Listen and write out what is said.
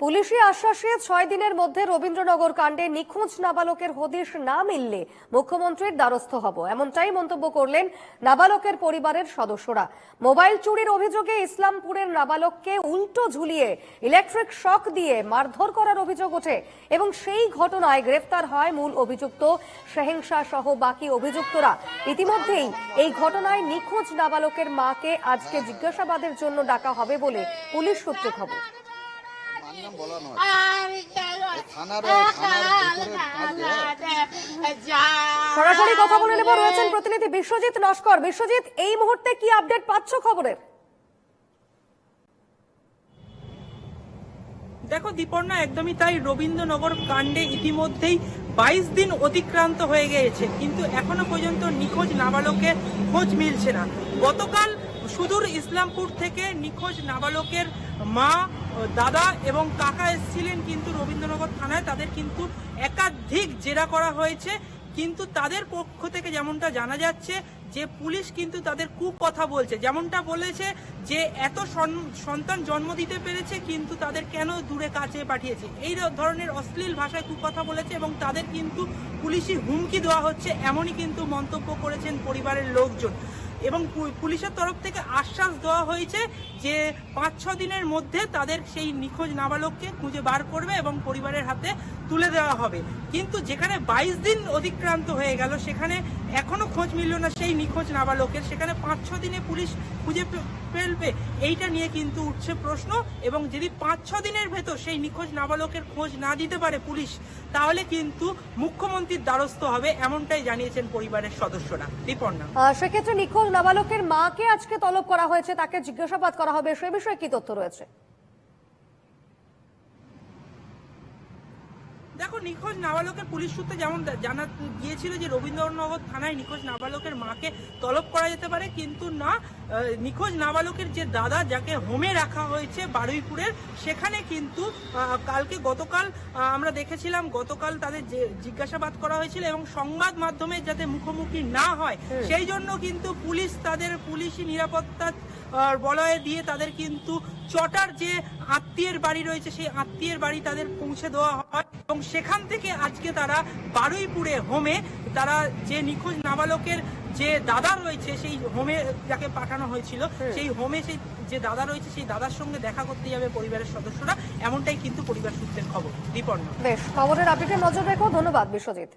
পুলিশি আশ্বাসে ছয় দিনের মধ্যে রবীন্দ্রনগর কাণ্ডে নিখোঁজ নাবালকের হদিশ না মিললে মুখ্যমন্ত্রীর দ্বারস্থ হব। এমনটাই মন্তব্য করলেন নাবালকের পরিবারের সদস্যরা। মোবাইল চুরির অভিযোগে ইসলামপুরের নাবালককে উল্টো ঝুলিয়ে ইলেকট্রিক শক দিয়ে মারধর করার অভিযোগ ওঠে এবং সেই ঘটনায় গ্রেফতার হয় মূল অভিযুক্ত সেহেংসা সহ বাকি অভিযুক্তরা। ইতিমধ্যেই এই ঘটনায় নিখোঁজ নাবালকের মাকে আজকে জিজ্ঞাসাবাদের জন্য ডাকা হবে বলে পুলিশ সূত্রে খবর। বলা নয়। থানার। সরাসরি কথা বলে নেব রয়েছেন প্রতিনিধি বিশ্বজিৎ নস্কর বিশ্বজিৎ এই মুহূর্তে কি আপডেট পাচ্ছ খবরে? দেখো দীপর্ণা একদমই তাই। রবীন্দ্রনগর কাণ্ডে ইতিমধ্যেই বাইশ দিন অতিক্রান্ত হয়ে গিয়েছে। কিন্তু এখনও পর্যন্ত নিখোঁজ নাবালকের খোঁজ মিলছে না। গতকাল সুদূর ইসলামপুর থেকে নিখোঁজ নাবালকের মা দাদা এবং কাকা এসেছিলেন কিন্তু রবীন্দ্রনগর থানায়। তাদের কিন্তু একাধিক জেরা করা হয়েছে। কিন্তু তাদের পক্ষ থেকে যেমনটা জানা যাচ্ছে যে পুলিশ কিন্তু তাদের কুকথা বলছে। যেমনটা বলেছে যে এত সন- সন্তান জন্ম দিতে পেরেছে কিন্তু তাদের কেন দূরে কাছে পাঠিয়েছে? এই ধরনের অশ্লীল ভাষায় কুকথা বলেছে এবং তাদের কিন্তু পুলিশি হুমকি দেওয়া হচ্ছে, এমনই কিন্তু মন্তব্য করেছেন পরিবারের লোকজন। এবং পুলিশের তরফ থেকে আশ্বাস দেওয়া হয়েছে যে পাঁচ, ছ দিনের মধ্যে তাদের সেই নিখোঁজ নাবালককে খুঁজে বার করবে এবং পরিবারের হাতে তুলে দেওয়া হবে। কিন্তু যেখানে বাইশ দিন অতিক্রান্ত হয়ে গেল, সেখানে এখনও খোঁজ মিলল না সেই নিখোঁজ নাবালকের। সেখানে পাঁচ, ছ দিনে পুলিশ খুঁজে ফেলবে, এইটা নিয়ে কিন্তু উঠছে প্রশ্ন। এবং যদি পাঁচ, ছ দিনের ভেতর সেই নিখোঁজ নাবালকের খোঁজ না দিতে পারে পুলিশ, তাহলে কিন্তু মুখ্যমন্ত্রীর দ্বারস্থ হবে, এমনটাই জানিয়েছেন পরিবারের সদস্যরা। দীপর্ণা। সেক্ষেত্রে নিখোঁজ নাবালকের মাকে আজকে তলব করা হয়েছে, তাকে জিজ্ঞাসাবাদ করা হবে, সে বিষয়ে কি তথ্য রয়েছে? দেখো নিখোঁজ নাবালকের পুলিশ সূত্রে যেমন জানা গিয়েছিল যে রবীন্দ্রনগর থানায় নিখোঁজ নাবালকের মাকে তলব করা যেতে পারে কিন্তু না নিখোঁজ নাবালকের যে দাদা যাকে হোমে রাখা হয়েছে বারুইপুরের সেখানে কিন্তু কালকে গতকাল আমরা দেখেছিলাম গতকাল তাদের যে জিজ্ঞাসাবাদ করা হয়েছিল এবং সংবাদ মাধ্যমে যাতে মুখোমুখি না হয় সেই জন্য কিন্তু পুলিশ তাদের পুলিশি নিরাপত্তা বলয়ে দিয়ে তাদের কিন্তু চটার যে আত্মীয়ের বাড়ি রয়েছে সেই আত্মীয়ের বাড়ি তাদের পৌঁছে দেওয়া হয় এবং সেখান থেকে আজকে তারা বারুইপুরে হোমে তারা যে নিখোঁজ নাবালকের যে দাদা রয়েছে সেই হোমে যাকে পাঠানো হয়েছিল সেই হোমে সেই যে দাদা রয়েছে সেই দাদার সঙ্গে দেখা করতে যাবে পরিবারের সদস্যরা। এমনটাই কিন্তু পরিবার সূত্রের খবর। দীপর্ণ বেশ খবরের আপডেটে নজর রেখো। ধন্যবাদ বিশ্বজিৎ।